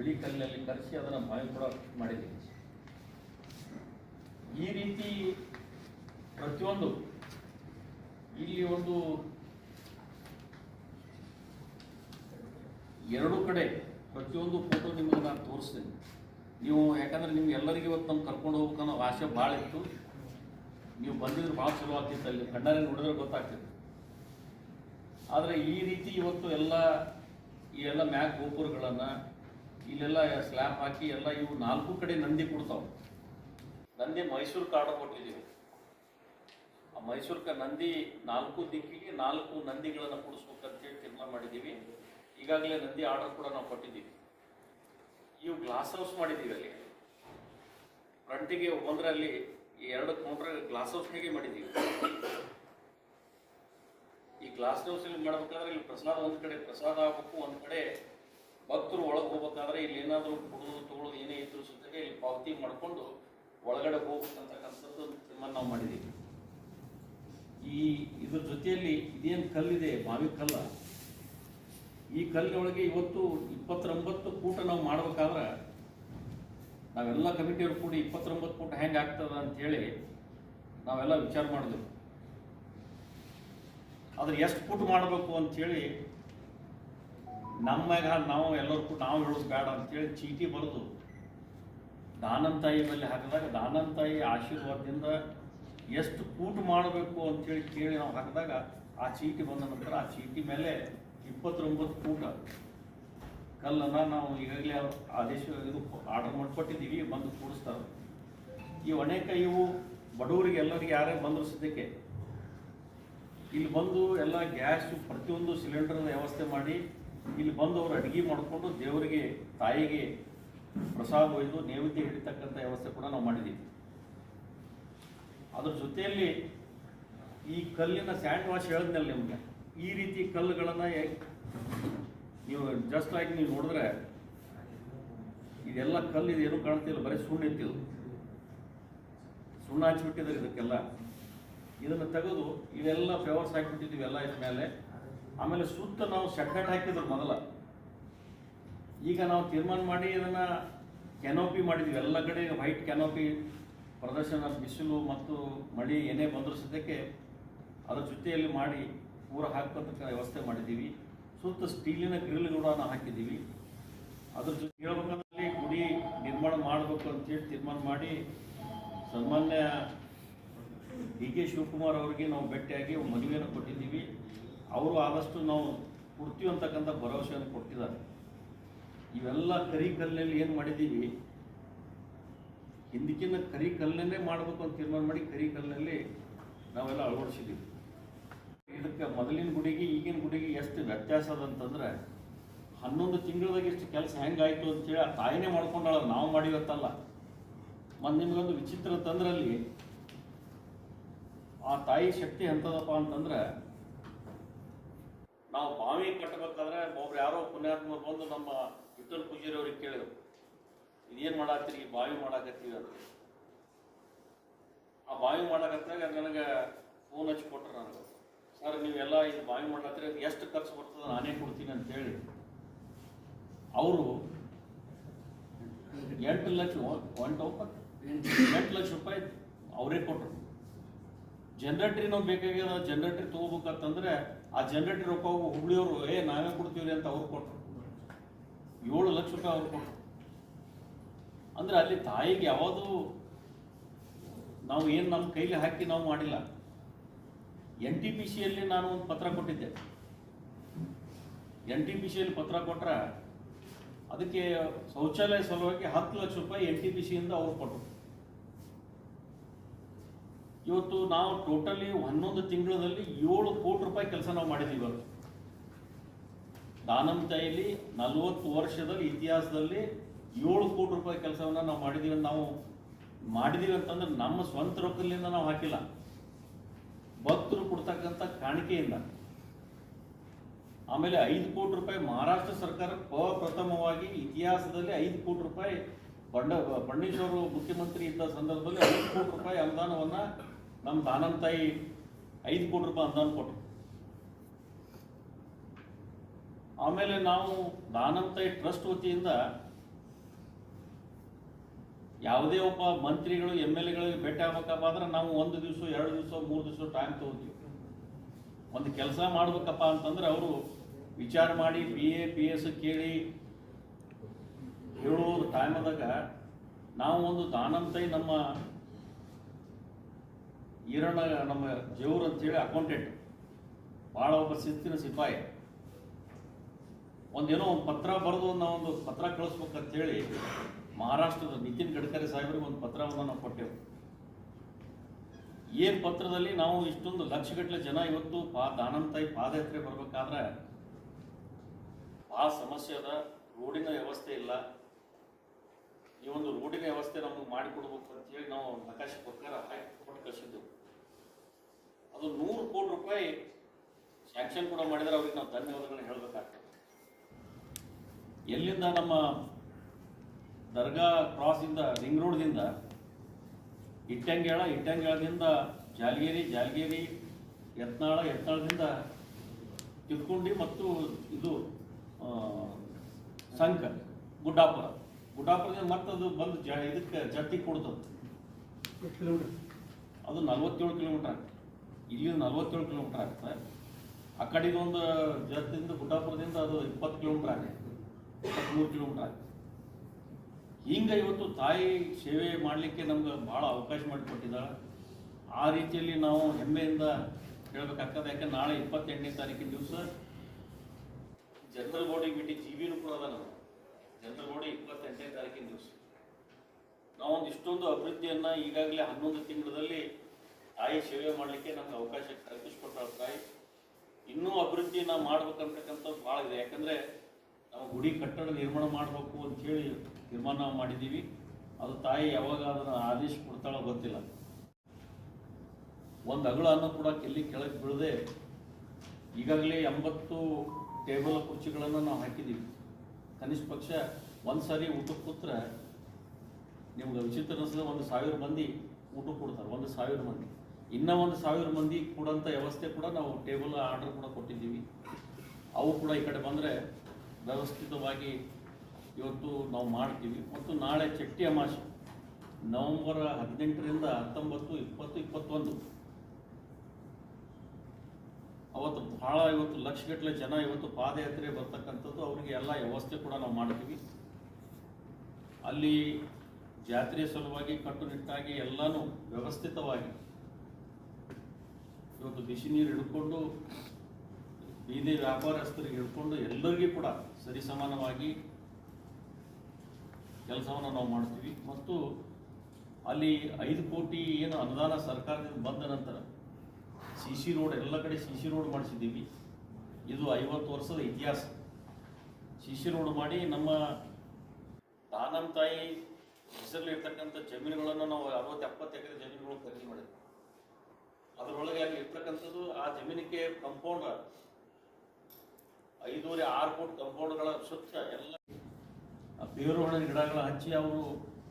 ಬಿಳಿ ಕಲ್ಲಿನಲ್ಲಿ ಕರೆಸಿ ಅದನ್ನು ಬಾಯಿ ಕೂಡ ಮಾಡಿದ್ದೀವಿ ಈ ರೀತಿ ಪ್ರತಿಯೊಂದು ಇಲ್ಲಿ ಒಂದು ಎರಡು ಕಡೆ ಪ್ರತಿಯೊಂದು ಫೋಟೋ ನಿಮಗೆ ನಾನು ತೋರಿಸ್ತೀನಿ. ನೀವು ಯಾಕಂದ್ರೆ ನಿಮ್ಗೆ ಎಲ್ಲರಿಗೂ ಇವತ್ತು ನಮ್ಗೆ ಕರ್ಕೊಂಡು ಹೋಗ್ಬೇಕು ಅನ್ನೋ ಆಸೆ ಭಾಳ ಇತ್ತು. ನೀವು ಬಂದಿದ್ರೆ ಭಾಳ ಚಲೋ ಆಗ್ತಿತ್ತು ಅಲ್ಲಿ. ಕಣ್ಣಾರೆ ನೋಡಿದ್ರೆ ಗೊತ್ತಾಗ್ತಿತ್ತು. ಆದರೆ ಈ ರೀತಿ ಇವತ್ತು ಎಲ್ಲ, ಈ ಎಲ್ಲ ಮ್ಯಾಕ್ ಗೋಪುರಗಳನ್ನು ಇಲ್ಲೆಲ್ಲ ಸ್ಲ್ಯಾಬ್ ಹಾಕಿ ಎಲ್ಲ ಇವು ನಾಲ್ಕು ಕಡೆ ನಂದಿ ಕೊಡ್ತಾವೆ. ನಂದಿ ಮೈಸೂರು ಕಾಡು ಕೊಟ್ಟಿದ್ದೀವಿ. ಆ ಮೈಸೂರು ಕ ನಂದಿ ನಾಲ್ಕು ದಿಕ್ಕಿಗೆ ನಾಲ್ಕು ನಂದಿಗಳನ್ನು ಕೂಡಿಸ್ಬೇಕಂತೇಳಿ ತೀರ್ಮಾನ ಮಾಡಿದ್ದೀವಿ. ಈಗಾಗಲೇ ನಂದಿ ಆರ್ಡರ್ ಕೂಡ ನಾವು ಕೊಟ್ಟಿದ್ದೀವಿ. ಇವು ಗ್ಲಾಸ್ ಹೌಸ್ ಮಾಡಿದ್ದೀವಿ ಅಲ್ಲಿ. ಫ್ರಂಟಿಗೆ ಒಂದರಲ್ಲಿ ಎರಡು ಕೌಂಟರ್ ಗ್ಲಾಸ್ ಹೇಗೆ ಮಾಡಿದ್ದೀವಿ? ಈ ಗ್ಲಾಸ್ ಹೌಸಲ್ಲಿ ಮಾಡ್ಬೇಕಾದ್ರೆ ಇಲ್ಲಿ ಪ್ರಸಾದ ಒಂದು ಕಡೆ, ಪ್ರಸಾದ ಆಗ್ಬೇಕು ಒಂದು ಕಡೆ ಭಕ್ತರು ಒಳಗೆ ಹೋಗ್ಬೇಕಾದ್ರೆ ಇಲ್ಲಿ ಏನಾದರೂ ಕುಡಿದು ತಗೊಳ್ಳೋದು ಏನೇ ಇದ್ರೂ ಜೊತೆಗೆ ಇಲ್ಲಿ ಪಾವತಿ ಮಾಡಿಕೊಂಡು ಒಳಗಡೆ ಹೋಗ್ಬೇಕಂತಕ್ಕಂಥದ್ದು ತೀರ್ಮಾನ ನಾವು ಮಾಡಿದ್ದೀವಿ. ಈ ಇದ್ರ ಜೊತೆಯಲ್ಲಿ ಇದೇನು ಕಲ್ಲಿದೆ? ಮಾವಿ ಕಲ್ಲ. ಈ ಕಲ್ಲಿನೊಳಗೆ ಇವತ್ತು ಇಪ್ಪತ್ತೊಂಬತ್ತು ಕೂಟ ನಾವು ಮಾಡ್ಬೇಕಾದ್ರೆ ನಾವೆಲ್ಲ ಕಮಿಟಿಯವ್ರು ಕೂಡಿ ಇಪ್ಪತ್ತೊಂಬತ್ತು ಕೂಟ ಹೆಂಗೆ ಆಗ್ತದ ಅಂತೇಳಿ ನಾವೆಲ್ಲ ವಿಚಾರ ಮಾಡಿದೆವು. ಅದ್ರ ಎಷ್ಟು ಕೂಟ ಮಾಡಬೇಕು ಅಂಥೇಳಿ ನಮ್ಮಾಗ ನಾವು ಎಲ್ಲರಿಗೂ ನಾವು ಹೇಳೋದು ಬೇಡ ಅಂತೇಳಿ ಚೀಟಿ ಬರೆದು ದಾನಂತಾಯಿ ಮೇಲೆ ಹಾಕಿದಾಗ ದಾನಂತಾಯಿ ಆಶೀರ್ವಾದದಿಂದ ಎಷ್ಟು ಕೂಟು ಮಾಡಬೇಕು ಅಂತೇಳಿ ಕೇಳಿ ನಾವು ಹಾಕಿದಾಗ ಆ ಚೀಟಿ ಬಂದ ನಂತರ ಆ ಚೀಟಿ ಮೇಲೆ ಇಪ್ಪತ್ತೊಂಬತ್ತು ಕೂಟ. ಕಲ್ಲನ್ನು ನಾವು ಈಗಾಗಲೇ ಆದೇಶ ಇದು ಆರ್ಡರ್ ಮಾಡಿಕೊಟ್ಟಿದ್ದೀವಿ, ಬಂದು ಕೂಡಿಸ್ತಾರೆ. ಈ ಅನೇಕ ಇವು ಬಡವರಿಗೆ ಎಲ್ಲರಿಗೆ ಯಾರೇ ಬಂದರು ಸದ್ಯಕ್ಕೆ. ಇಲ್ಲಿ ಬಂದು ಎಲ್ಲ ಗ್ಯಾಸು ಪ್ರತಿಯೊಂದು ಸಿಲಿಂಡರ್ನ ವ್ಯವಸ್ಥೆ ಮಾಡಿ ಇಲ್ಲಿ ಬಂದು ಅವರು ಅಡುಗೆ ಮಾಡಿಕೊಂಡು ದೇವರಿಗೆ, ತಾಯಿಗೆ ಪ್ರಸಾದ ಒಯ್ದು ನೈವೇದ್ಯ ಹಿಡಿತಕ್ಕಂಥ ವ್ಯವಸ್ಥೆ ಕೂಡ ನಾವು ಮಾಡಿದ್ದೀವಿ. ಅದ್ರ ಜೊತೆಯಲ್ಲಿ ಈ ಕಲ್ಲಿನ ಸ್ಯಾಂಡ್ ವಾಶ್ ಹೇಳಿದ್ನಲ್ಲ ನಿಮಗೆ? ಈ ರೀತಿ ಕಲ್ಲುಗಳನ್ನು ನೀವು ಜಸ್ಟ್ ಆಗಿ ನೀವು ನೋಡಿದ್ರೆ ಇದೆಲ್ಲ ಕಲ್ಲು ಇದೇನು ಕಾಣ್ತಿಲ್ಲ, ಬರೀ ಸುಣ್ಣ ಇತ್ತಿದು ಸುಣ್ಣ ಹಚ್ಚಿಬಿಟ್ಟಿದ್ದಾರೆ ಇದಕ್ಕೆಲ್ಲ. ಇದನ್ನು ತೆಗೆದು ಇವೆಲ್ಲ ಫ್ಲೇವರ್ಸ್ ಹಾಕಿಬಿಟ್ಟಿದ್ದೀವಿ ಎಲ್ಲ ಇದ್ರ ಮೇಲೆ ಆಮೇಲೆ ಸುತ್ತ ನಾವು ಸೆಟ್ನೆಟ್ ಹಾಕಿದ್ರು ಮೊದಲ. ಈಗ ನಾವು ತೀರ್ಮಾನ ಮಾಡಿ ಇದನ್ನು ಕೆನೋಪಿ ಮಾಡಿದ್ವಿ. ಎಲ್ಲ ಕಡೆ ವೈಟ್ ಕೆನೋಪಿ ಪ್ರದರ್ಶನ, ಬಿಸಿಲು ಮತ್ತು ಮಳೆ ಏನೇ ಬಂದರೂ ಸದ್ಯಕ್ಕೆ ಅದರ ಜೊತೆಯಲ್ಲಿ ಮಾಡಿ ಪೂರ ಹಾಕೋದಕ್ಕೆ ವ್ಯವಸ್ಥೆ ಮಾಡಿದ್ದೀವಿ. ಸುತ್ತ ಸ್ಟೀಲಿನ ಗ್ರಿಲ್ ಕೂಡ ನಾವು ಹಾಕಿದ್ದೀವಿ. ಅದ್ರ ಜೊತೆ ಹೇಳ್ಬೇಕಂದ್ರೆ ಗುಡಿ ನಿರ್ಮಾಣ ಮಾಡಬೇಕು ಅಂತೇಳಿ ತೀರ್ಮಾನ ಮಾಡಿ ಸನ್ಮಾನ್ಯ ಡಿ ಕೆ ಶಿವಕುಮಾರ್ ಅವರಿಗೆ ನಾವು ಭೇಟಿಯಾಗಿ ಮದುವೆಯನ್ನು ಕೊಟ್ಟಿದ್ದೀವಿ. ಅವರು ಆದಷ್ಟು ನಾವು ಕೊಡ್ತೀವಿ ಅಂತಕ್ಕಂಥ ಭರವಸೆಯನ್ನು ಕೊಟ್ಟಿದ್ದಾರೆ. ಇವೆಲ್ಲ ಕರಿ ಕಲ್ಲಲ್ಲಿ ಏನು ಮಾಡಿದ್ದೀವಿ? ಹಿಂದಕ್ಕಿಂತ ಕರಿ ಕಲ್ಲನ್ನೇ ಮಾಡಬೇಕು ಅಂತ ತೀರ್ಮಾನ ಮಾಡಿ ಕರಿ ಕಲ್ಲಲ್ಲಿ ನಾವೆಲ್ಲ ಅಳವಡಿಸಿದ್ದೀವಿ. ಇದಕ್ಕೆ ಮೊದಲಿನ ಗುಡಿಗೆ, ಈಗಿನ ಗುಡಿಗೆ ಎಷ್ಟು ವ್ಯತ್ಯಾಸ ಅದ ಅಂತಂದ್ರೆ, ಹನ್ನೊಂದು ತಿಂಗಳದಾಗ ಎಷ್ಟು ಕೆಲಸ ಹೆಂಗಾಯ್ತು ಅಂತೇಳಿ ಆ ತಾಯಿನೇ ಮಾಡ್ಕೊಂಡಾಳ, ನಾವು ಮಾಡಿವತ್ತಲ್ಲ ಮತ್ತು ನಿಮಗೊಂದು ವಿಚಿತ್ರ ತಂದ್ರಲ್ಲಿ ಆ ತಾಯಿ ಶಕ್ತಿ ಎಂಥದಪ್ಪ ಅಂತಂದ್ರೆ ನಾವು ಬಾವಿ ಕಟ್ಟಬೇಕಾದ್ರೆ ಒಬ್ರು ಯಾರೋ ಪುಣ್ಯಾತ್ಮರು ಬಂದು ನಮ್ಮ ವಿಠಲ್ ಪೂಜಾರಿ ಅವ್ರಿಗೆ ಕೇಳಿದ್ರು. ಇದೇನು ಮಾಡಾತ್ತೀರಿ ಈ ಬಾವಿ ಮಾಡಾಕತ್ತೀವಿ ಅಂತ. ಆ ಬಾವಿ ಮಾಡಾಕತ್ತಾಗ ನನಗೆ ಫೋನ್ ಹಚ್ಚಿ ಕೊಟ್ರು ನನಗೆ. ಸರ್, ನೀವೆಲ್ಲ ಇದು ಬಾವಿ ಮಾಡತ್ತೀರಿ ಎಷ್ಟು ಖರ್ಚು ಬರ್ತದೆ ನಾನೇ ಕೊಡ್ತೀನಿ ಅಂತ ಹೇಳಿ. ಅವರು ಎಂಟು ಲಕ್ಷ ಒನ್ ಟೋಪತ್ ಎಂಟು ಲಕ್ಷ ರೂಪಾಯಿ ಅವರೇ ಕೊಟ್ಟರು ಜನರೇಟ್ರಿ ನಾವು ಬೇಕಾಗ್ಯದ, ಜನರೇಟ್ರಿ ತೊಗೋಬೇಕಂತಂದ್ರೆ ಆ ಜನರೇಟರ್ ಹೋಗಿ ಹುಬ್ಳಿಯವರು, ಏ, ನಾವೇ ಕೊಡ್ತೀವಿ ಅಂತ ಅವ್ರು ಕೊಟ್ಟರು ಏಳು ಲಕ್ಷ ರೂಪಾಯಿ ಅವ್ರು ಕೊಟ್ಟರು ಅಂದ್ರೆ ಅಲ್ಲಿ ತಾಯಿಗೆ ಯಾವುದು ನಾವು ಏನು ನಮ್ಮ ಕೈಲಿ ಹಾಕಿ ನಾವು ಮಾಡಿಲ್ಲ. ಎನ್ ಟಿ ಪಿ ಸಿಯಲ್ಲಿ ನಾನು ಒಂದು ಪತ್ರ ಕೊಟ್ಟಿದ್ದೆ. ಎನ್ ಟಿ ಪಿ ಸಿಯಲ್ಲಿ ಪತ್ರ ಕೊಟ್ಟರೆ ಅದಕ್ಕೆ ಶೌಚಾಲಯ ಸಲುವಾಗಿ ಹತ್ತು ಲಕ್ಷ ರೂಪಾಯಿ ಎನ್ ಟಿ ಪಿ ಸಿಯಿಂದ ಅವ್ರು ಕೊಟ್ಟರು ಇವತ್ತು ನಾವು ಟೋಟಲಿ ಹನ್ನೊಂದು ತಿಂಗಳಲ್ಲಿ ಏಳು ಕೋಟಿ ರೂಪಾಯಿ ಕೆಲಸ ನಾವು ಮಾಡಿದ್ದೀವಿ ಇವತ್ತು ದಾನಂತಾಯಿಲಿ ನಲವತ್ತು ವರ್ಷದಲ್ಲಿ ಇತಿಹಾಸದಲ್ಲಿ ಏಳು ಕೋಟಿ ರೂಪಾಯಿ ಕೆಲಸವನ್ನ ನಾವು ಮಾಡಿದ್ದೀವಿ ಅಂತ ನಾವು ಮಾಡಿದ್ದೀವಿ ಅಂತಂದ್ರೆ ನಮ್ಮ ಸ್ವಂತ ರೊಕ್ಕದಿಂದ ನಾವು ಹಾಕಿಲ್ಲ. ಭಕ್ತರು ಕೊಡ್ತಕ್ಕಂಥ ಕಾಣಿಕೆಯಿಂದ. ಆಮೇಲೆ ಐದು ಕೋಟಿ ರೂಪಾಯಿ ಮಹಾರಾಷ್ಟ್ರ ಸರ್ಕಾರ ಪ್ರಪ್ರಥಮವಾಗಿ ಇತಿಹಾಸದಲ್ಲಿ ಐದು ಕೋಟಿ ರೂಪಾಯಿ ಬಂಡ ಫಡ್ನವೀಸ್ ಮುಖ್ಯಮಂತ್ರಿ ಇದ್ದ ಸಂದರ್ಭದಲ್ಲಿ ಐದು ಕೋಟಿ ರೂಪಾಯಿ ಅನುದಾನವನ್ನ ನಮ್ಮ ದಾನಂತಾಯಿ ಐದು ಕೋಟಿ ರೂಪಾಯಿ ಅನುದಾನ ಕೊಟ್ಟರು ಆಮೇಲೆ ನಾವು ದಾನಂತೈ ಟ್ರಸ್ಟ್ ವತಿಯಿಂದ ಯಾವುದೇ ಒಬ್ಬ ಮಂತ್ರಿಗಳು ಎಂ ಎಲ್ ಎಗಳಿಗೆ ಭೇಟಿ ಆಗ್ಬೇಕಪ್ಪ ಅಂದ್ರೆ ನಾವು ಒಂದು ದಿವಸ, ಎರಡು ದಿವಸ, ಮೂರು ದಿವಸ ಟೈಮ್ ತಗೋತೀವಿ. ಒಂದು ಕೆಲಸ ಮಾಡ್ಬೇಕಪ್ಪ ಅಂತಂದ್ರೆ ಅವರು ವಿಚಾರ ಮಾಡಿ, ಬಿ ಎ ಪಿ ಎಸ್ ಕೇಳಿ ಹೇಳೋ ಟೈಮದಾಗ ನಾವು ಒಂದು ದಾನಂತೈ ನಮ್ಮ ಈರಣ್ಣ ನಮ್ಮ ಜೇವ್ರು ಅಂತೇಳಿ ಅಕೌಂಟೆಂಟ್ ಭಾಳ ಒಬ್ಬ ಶಿಸ್ತಿನ ಸಿಪಾಯಿ. ಒಂದೇನೋ ಒಂದು ಪತ್ರ ಬರೆದು ಒಂದು ಪತ್ರ ಕಳಿಸ್ಬೇಕಂತ ಹೇಳಿ ಮಹಾರಾಷ್ಟ್ರದ ನಿತಿನ್ ಗಡ್ಕರಿ ಸಾಹೇಬರಿಗೆ ಒಂದು ಪತ್ರವನ್ನು ನಾವು ಕೊಟ್ಟೆವು. ಏನು ಪತ್ರದಲ್ಲಿ ನಾವು ಇಷ್ಟೊಂದು ಲಕ್ಷಗಟ್ಟಲೆ ಜನ ಇವತ್ತು ಪಾ ದಾನಂತಾಯಿ ಪಾದಯಾತ್ರೆ ಬರಬೇಕಾದ್ರೆ ಭಾಳ ಸಮಸ್ಯೆ ಅದ, ರೋಡಿನ ವ್ಯವಸ್ಥೆ ಇಲ್ಲ ಈ ಒಂದು ರೂಢಿನ ವ್ಯವಸ್ಥೆ ನಮಗೆ ಮಾಡಿಕೊಡ್ಬೇಕು ಅಂತ ಹೇಳಿ ನಾವು ನಕಾಶೆ ಪ್ರಕಾರ ಕೊಟ್ಟು ಕಳಿಸಿದ್ದೆವು. ಅದು ನೂರು ಕೋಟಿ ರೂಪಾಯಿ ಸ್ಯಾಂಕ್ಷನ್ ಕೂಡ ಮಾಡಿದ್ರೆ ಅವ್ರಿಗೆ ನಾವು ಧನ್ಯವಾದಗಳನ್ನ ಹೇಳಬೇಕಾಗ್ತದೆ. ಎಲ್ಲಿಂದ ನಮ್ಮ ದರ್ಗಾ ಕ್ರಾಸಿಂದ ರಿಂಗ್ ರೋಡ್ದಿಂದ ಇಟ್ಟಂಗೇಳ, ಇಟ್ಟಂಗೇಳದಿಂದ ಜಾಲಗೇರಿ ಜಾಲಗೇರಿ, ಯತ್ನಾಳ, ಯತ್ನಾಳದಿಂದ ತಿರ್ಕೊಂಡಿ ಮತ್ತು ಇದು ಸಂಕ, ಗುಡ್ಡಾಪುರ. ಗುಡ್ಡಾಪುರದಿಂದ ಮತ್ತೆ ಅದು ಬಂದು ಜ, ಇದಕ್ಕೆ ಜಟ್ಟಿ ಕೊಡ್ತದೆ. ಅದು ನಲ್ವತ್ತೇಳು ಕಿಲೋಮೀಟರ್ ಆಗ್ತದೆ ಇಲ್ಲಿ ನಲ್ವತ್ತೇಳು ಕಿಲೋಮೀಟರ್ ಆಗ್ತದೆ ಆ ಕಡೆಗೆ ಒಂದು ಜತ್ತಿಂದ ಗುಡ್ಡಾಪುರದಿಂದ ಅದು ಇಪ್ಪತ್ತು ಕಿಲೋಮೀಟರ್ ಆಗುತ್ತೆ. ಇಪ್ಪತ್ತ್ಮೂರು ಕಿಲೋಮೀಟರ್ ಆಗುತ್ತೆ. ಹಿಂಗೆ ಇವತ್ತು ತಾಯಿ ಸೇವೆ ಮಾಡಲಿಕ್ಕೆ ನಮ್ಗೆ ಭಾಳ ಅವಕಾಶ ಮಾಡಿಕೊಟ್ಟಿದ್ದಾಳೆ. ಆ ರೀತಿಯಲ್ಲಿ ನಾವು ಹೆಮ್ಮೆಯಿಂದ ಹೇಳಬೇಕಾಗ್ತದೆ. ಯಾಕೆ ನಾಳೆ ಇಪ್ಪತ್ತೆಂಟನೇ ತಾರೀಕಿನ ದಿವಸ ಜನರಲ್ ಬಾಡಿ ಮೀಟಿಂಗ್ ಜಿ ವಿನೂ ಕೂಡ ಅದ ನಾವು ಜನರಲ್ ನೋಡಿ ಇಪ್ಪತ್ತೆಂಟನೇ ತಾರೀಕಿನ ದಿವಸ. ನಾವೊಂದು ಇಷ್ಟೊಂದು ಅಭಿವೃದ್ಧಿಯನ್ನು ಈಗಾಗಲೇ ಹನ್ನೊಂದು ತಿಂಗಳಲ್ಲಿ ತಾಯಿ ಸೇವೆ ಮಾಡಲಿಕ್ಕೆ ನಮ್ಗೆ ಅವಕಾಶ ಕಲ್ಪಿಸ್ಕೊಟ್ಟಾಳ ತಾಯಿ. ಇನ್ನೂ ಅಭಿವೃದ್ಧಿನ ಮಾಡ್ಬೇಕಂತಕ್ಕಂಥದ್ದು ಭಾಳ ಇದೆ. ಯಾಕಂದರೆ ನಾವು ಗುಡಿ ಕಟ್ಟಡ ನಿರ್ಮಾಣ ಮಾಡಬೇಕು ಅಂತ ಹೇಳಿ ತೀರ್ಮಾನ ಮಾಡಿದ್ದೀವಿ ಅದು ತಾಯಿ ಯಾವಾಗ ಅದನ್ನು ಆದೇಶ ಕೊಡ್ತಾಳೋ ಗೊತ್ತಿಲ್ಲ. ಒಂದು ಅಗಳನ್ನು ಕೂಡ ಕೆಲ್ಲಿ ಕೆಳಗೆ ಬೀಳದೆ ಈಗಾಗಲೇ ಎಂಬತ್ತು ಟೇಬಲ್ ಕುರ್ಚಿಗಳನ್ನು ನಾವು ಹಾಕಿದ್ದೀವಿ ಕನಿಷ್ಠ ಪಕ್ಷ ಒಂದು ಸಾರಿ ಊಟಕ್ಕೆ ಕೂತ್ರೆ ನಿಮ್ಗೆ ವಿಚಿತ್ರ ಅನಿಸಿದ್ರೆ ಒಂದು ಸಾವಿರ ಮಂದಿ ಊಟ ಕೊಡ್ತಾರೆ, ಒಂದು ಸಾವಿರ ಮಂದಿ. ಇನ್ನೂ ಒಂದು ಸಾವಿರ ಮಂದಿ ಕೊಡೋಂಥ ವ್ಯವಸ್ಥೆ ಕೂಡ ನಾವು ಟೇಬಲ್ ಆರ್ಡರ್ ಕೂಡ ಕೊಟ್ಟಿದ್ದೀವಿ. ಅವು ಕೂಡ ಈ ಕಡೆ ಬಂದರೆ ವ್ಯವಸ್ಥಿತವಾಗಿ ಇವತ್ತು ನಾವು ಮಾಡ್ತೀವಿ. ಮತ್ತು ನಾಳೆ ಚಟ್ಟಿ ಅಮಾಸೆ ನವಂಬರ್ ಹದಿನೆಂಟರಿಂದ ಹತ್ತೊಂಬತ್ತು, ಇಪ್ಪತ್ತು, ಇಪ್ಪತ್ತೊಂದು. ಅವತ್ತು ಬಹಳ ಇವತ್ತು ಲಕ್ಷಗಟ್ಟಲೆ ಜನ ಇವತ್ತು ಪಾದಯಾತ್ರೆ ಬರ್ತಕ್ಕಂಥದ್ದು, ಅವರಿಗೆ ಎಲ್ಲ ವ್ಯವಸ್ಥೆ ಕೂಡ ನಾವು ಮಾಡ್ತೀವಿ. ಅಲ್ಲಿ ಜಾತ್ರೆಯ ಸಲುವಾಗಿ ಕಟ್ಟುನಿಟ್ಟಾಗಿ ಎಲ್ಲನೂ ವ್ಯವಸ್ಥಿತವಾಗಿ ಇವತ್ತು ಬಿಸಿ ನೀರು ಹಿಡ್ಕೊಂಡು, ಬೀದಿ ವ್ಯಾಪಾರಸ್ಥರಿಗೆ ಹಿಡ್ಕೊಂಡು ಎಲ್ಲರಿಗೂ ಕೂಡ ಸರಿಸಮಾನವಾಗಿ ಕೆಲಸವನ್ನು ನಾವು ಮಾಡ್ತೀವಿ. ಮತ್ತು ಅಲ್ಲಿ ಐದು ಕೋಟಿ ಏನು ಅನುದಾನ ಸರ್ಕಾರದಿಂದ ಬಂದ ನಂತರ ಸಿ ಸಿ ರೋಡ್ ಎಲ್ಲ ಕಡೆ ಸಿ ಸಿ ರೋಡ್ ಮಾಡಿಸಿದ್ದೀವಿ. ಇದು ಐವತ್ತು ವರ್ಷದ ಇತಿಹಾಸ. ಸಿ ಸಿ ರೋಡ್ ಮಾಡಿ ನಮ್ಮ ದಾನಂ ತಾಯಿ ಹೆಸರಲ್ಲಿ ಇರ್ತಕ್ಕಂಥ ಜಮೀನುಗಳನ್ನು ನಾವು ಅರವತ್ತು ಎಪ್ಪತ್ತು ಎಕರೆ ಜಮೀನುಗಳು ಖರೀದಿ ಮಾಡಿದ್ವಿ. ಅದರೊಳಗೆ ಅಲ್ಲಿ ಇರ್ತಕ್ಕಂಥದ್ದು ಆ ಜಮೀನಿಗೆ ಕಂಪೌಂಡ್ ಐದೂವರೆ ಆರು ಕೋಟಿ ಕಂಪೌಂಡ್ಗಳ ಸುತ್ತ ಎಲ್ಲ ಬೇರು ಹಣ್ಣಿನ ಗಿಡಗಳ ಹಚ್ಚಿ ಅವರು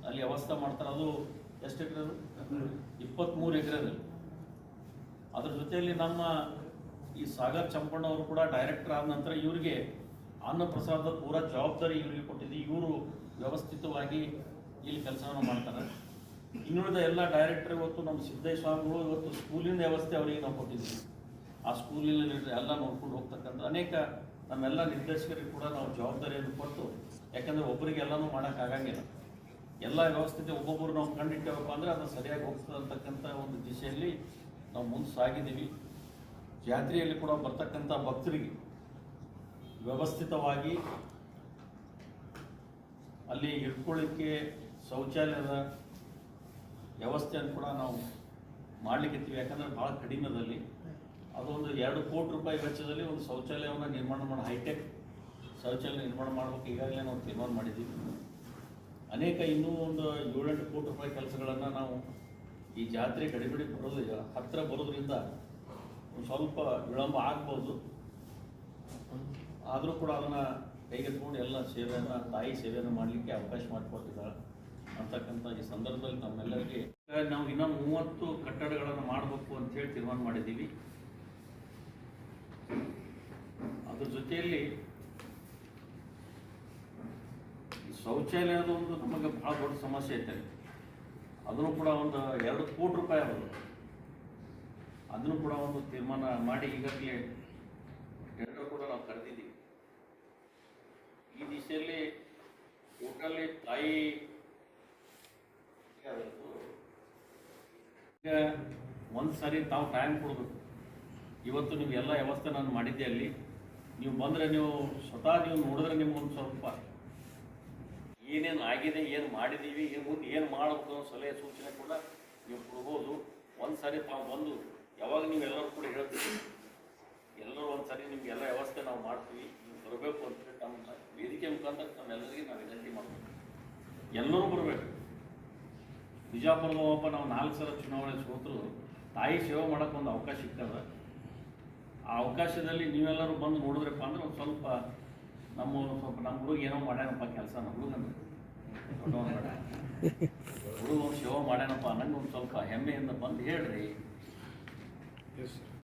ಅಲ್ಲಿ ವ್ಯವಸ್ಥೆ ಮಾಡ್ತಾರೆ. ಅದು ಎಷ್ಟು ಎಕರೆ ಅದು? ಎಕರೆ ಎಕರೆದಲ್ಲಿ ಅದ್ರ ಜೊತೆಯಲ್ಲಿ ನಮ್ಮ ಈ ಸಾಗರ್ ಚಂಪಣ್ಣ ಅವರು ಕೂಡ ಡೈರೆಕ್ಟರ್ ಆದ ನಂತರ ಇವರಿಗೆ ಅನ್ನಪ್ರಸಾದದ ಪೂರ ಜವಾಬ್ದಾರಿ ಇವರಿಗೆ ಕೊಟ್ಟಿದ್ದು. ಇವರು ವ್ಯವಸ್ಥಿತವಾಗಿ ಇಲ್ಲಿ ಕೆಲಸವನ್ನು ಮಾಡ್ತಾರೆ. ಇನ್ನುಳಿದ ಎಲ್ಲ ಡೈರೆಕ್ಟರ್ ಇವತ್ತು ನಮ್ಮ ಸಿದ್ದೇಶ್ವಾಮಿಗಳು ಇವತ್ತು ಸ್ಕೂಲಿನ ವ್ಯವಸ್ಥೆ ಅವರಿಗೆ ನಾವು ಕೊಟ್ಟಿದ್ದೀವಿ. ಆ ಸ್ಕೂಲಿನಲ್ಲಿ ಎಲ್ಲ ನೋಡ್ಕೊಂಡು ಹೋಗ್ತಕ್ಕಂಥ ಅನೇಕ ನಮ್ಮೆಲ್ಲ ನಿರ್ದೇಶಕರಿಗೆ ಕೂಡ ನಾವು ಜವಾಬ್ದಾರಿಯನ್ನು ಕೊಟ್ಟು, ಯಾಕಂದರೆ ಒಬ್ಬರಿಗೆ ಎಲ್ಲನೂ ಮಾಡೋಕ್ಕಾಗಂಗಿಲ್ಲ ಎಲ್ಲ ವ್ಯವಸ್ಥೆ ಒಬ್ಬೊಬ್ಬರು ನಾವು ಕಂಡಿಟ್ಟೇವಪ್ಪ ಅಂದ್ರೆ ಅದು ಸರಿಯಾಗಿ ಹೋಗ್ತದೆ ಅಂತಕ್ಕಂಥ ಒಂದು ದಿಶೆಯಲ್ಲಿ ನಾವು ಮುಂದೆ ಸಾಗಿದ್ದೀವಿ. ಜಾತ್ರೆಯಲ್ಲಿ ಕೂಡ ಬರ್ತಕ್ಕಂಥ ಭಕ್ತರಿಗೆ ವ್ಯವಸ್ಥಿತವಾಗಿ ಅಲ್ಲಿ ಇಟ್ಕೊಳ್ಳಿಕ್ಕೆ ಶೌಚಾಲಯದ ವ್ಯವಸ್ಥೆಯನ್ನು ಕೂಡ ನಾವು ಮಾಡ್ಲಿಕ್ಕಿರ್ತೀವಿ ಯಾಕಂದ್ರೆ ಭಾಳ ಕಡಿಮೆದಲ್ಲಿ ಅದೊಂದು ಎರಡು ಕೋಟಿ ರೂಪಾಯಿ ವೆಚ್ಚದಲ್ಲಿ ಒಂದು ಶೌಚಾಲಯವನ್ನು ನಿರ್ಮಾಣ ಮಾಡಿ, ಹೈಟೆಕ್ ಶೌಚಾಲಯ ನಿರ್ಮಾಣ ಮಾಡಬೇಕು. ಈಗಾಗಲೇ ನಾವು ತೀರ್ಮಾನ ಮಾಡಿದ್ದೀವಿ. ಅನೇಕ ಇನ್ನೂ ಒಂದು ಏಳೆಂಟು ಕೋಟಿ ರೂಪಾಯಿ ಕೆಲಸಗಳನ್ನು ನಾವು ಈ ಜಾತ್ರೆ ಗಡಿಬಿಡಿ ಬರೋದು ಹತ್ತಿರ ಬರೋದ್ರಿಂದ ಸ್ವಲ್ಪ ವಿಳಂಬ ಆಗ್ಬೋದು. ಆದರೂ ಕೂಡ ಅದನ್ನು ಕೈಗೆತ್ಕೊಂಡು ಎಲ್ಲ ಸೇವೆಯನ್ನು, ತಾಯಿ ಸೇವೆಯನ್ನು ಮಾಡಲಿಕ್ಕೆ ಅವಕಾಶ ಮಾಡಿಕೊಟ್ಟಿದ್ದಾಳೆ ಅಂತಕ್ಕಂಥ ಈ ಸಂದರ್ಭದಲ್ಲಿ ನಮ್ಮೆಲ್ಲರಿಗೆ ನಾವು ಇನ್ನೂ ಮೂವತ್ತು ಕಟ್ಟಡಗಳನ್ನು ಮಾಡಬೇಕು ಅಂತ ಹೇಳಿ ತೀರ್ಮಾನ ಮಾಡಿದ್ದೀವಿ. ಅದ್ರ ಜೊತೆಯಲ್ಲಿ ಶೌಚಾಲಯದ ಒಂದು ನಮಗೆ ಭಾಳ ದೊಡ್ಡ ಸಮಸ್ಯೆ ಐತೆ. ಅದನ್ನು ಕೂಡ ಒಂದು ಎರಡು ಕೋಟಿ ರೂಪಾಯಿ ಅವರು ಅದನ್ನು ಕೂಡ ಒಂದು ತೀರ್ಮಾನ ಮಾಡಿ ಈಗಾಗಲೇ ಟೆಂಡರ್ ಕೂಡ ನಾವು ಕರೆದಿದ್ದೀವಿ. ಈ ದಿಶೆಯಲ್ಲಿ ಟೋಟಲಿ ತಾಯಿ ಈಗ ಒಂದು ಸಾರಿ ತಾವು ಟೈಮ್ ಕೊಡಬೇಕು. ಇವತ್ತು ನೀವು ಎಲ್ಲ ವ್ಯವಸ್ಥೆ ನಾನು ಮಾಡಿದ್ದೆ ಅಲ್ಲಿ. ನೀವು ಬಂದರೆ ನೀವು ಸ್ವತಃ ನೀವು ನೋಡಿದ್ರೆ ನಿಮ್ಗೊಂದು ಸ್ವಲ್ಪ ಏನೇನು ಆಗಿದೆ, ಏನು ಮಾಡಿದ್ದೀವಿ ಏನು ಮುಂದೆ ಏನು ಮಾಡಬೇಕು ಅನ್ನೋ ಸಲಹೆ ಸೂಚನೆ ಕೂಡ ನೀವು ಕೊಡ್ಬೋದು. ಒಂದು ತಾವು ಬಂದು ಯಾವಾಗ ನೀವು ಎಲ್ಲರೂ ಕೂಡ ಹೇಳ್ತೀವಿ ಎಲ್ಲರೂ ಒಂದು ನಿಮ್ಗೆ ಎಲ್ಲ ವ್ಯವಸ್ಥೆ ನಾವು ಮಾಡ್ತೀವಿ, ನೀವು ಬರಬೇಕು ಅಂತ ಹೇಳಿ ನಮ್ಮ ವೇದಿಕೆ ಮುಖಾಂತರ ತಮ್ಮೆಲ್ಲರಿಗೆ ನಾವು ವಿನಂತಿ ಮಾಡ್ತೀವಿ. ಎಲ್ಲರೂ ಬರಬೇಕು. ಬಿಜಾಪುರದ ಒಬ್ಬ ನಾವು ನಾಲ್ಕು ಸಲ ಚುನಾವಣೆ ಸೋತರು, ತಾಯಿ ಸೇವೆ ಮಾಡೋಕೆ ಒಂದು ಅವಕಾಶ ಸಿಗ್ತದೆ ಆ ಅವಕಾಶದಲ್ಲಿ ನೀವೆಲ್ಲರೂ ಬಂದು ನೋಡಿದ್ರಪ್ಪ ಅಂದ್ರೆ ಒಂದು ಸ್ವಲ್ಪ ನಮ್ಮ ಸ್ವಲ್ಪ ನಮ್ಮ ಹುಡುಗ ಏನೋ ಮಾಡ್ಯಾನಪ್ಪ ಕೆಲಸ ನಮ್ಮ ಹುಡುಗ ಹುಡುಗ ಸೇವೆ ಮಾಡ್ಯಾನಪ್ಪ, ನಂಗೆ ಒಂದು ಸ್ವಲ್ಪ ಹೆಮ್ಮೆಯಿಂದ ಬಂದು ಹೇಳ್ರಿ.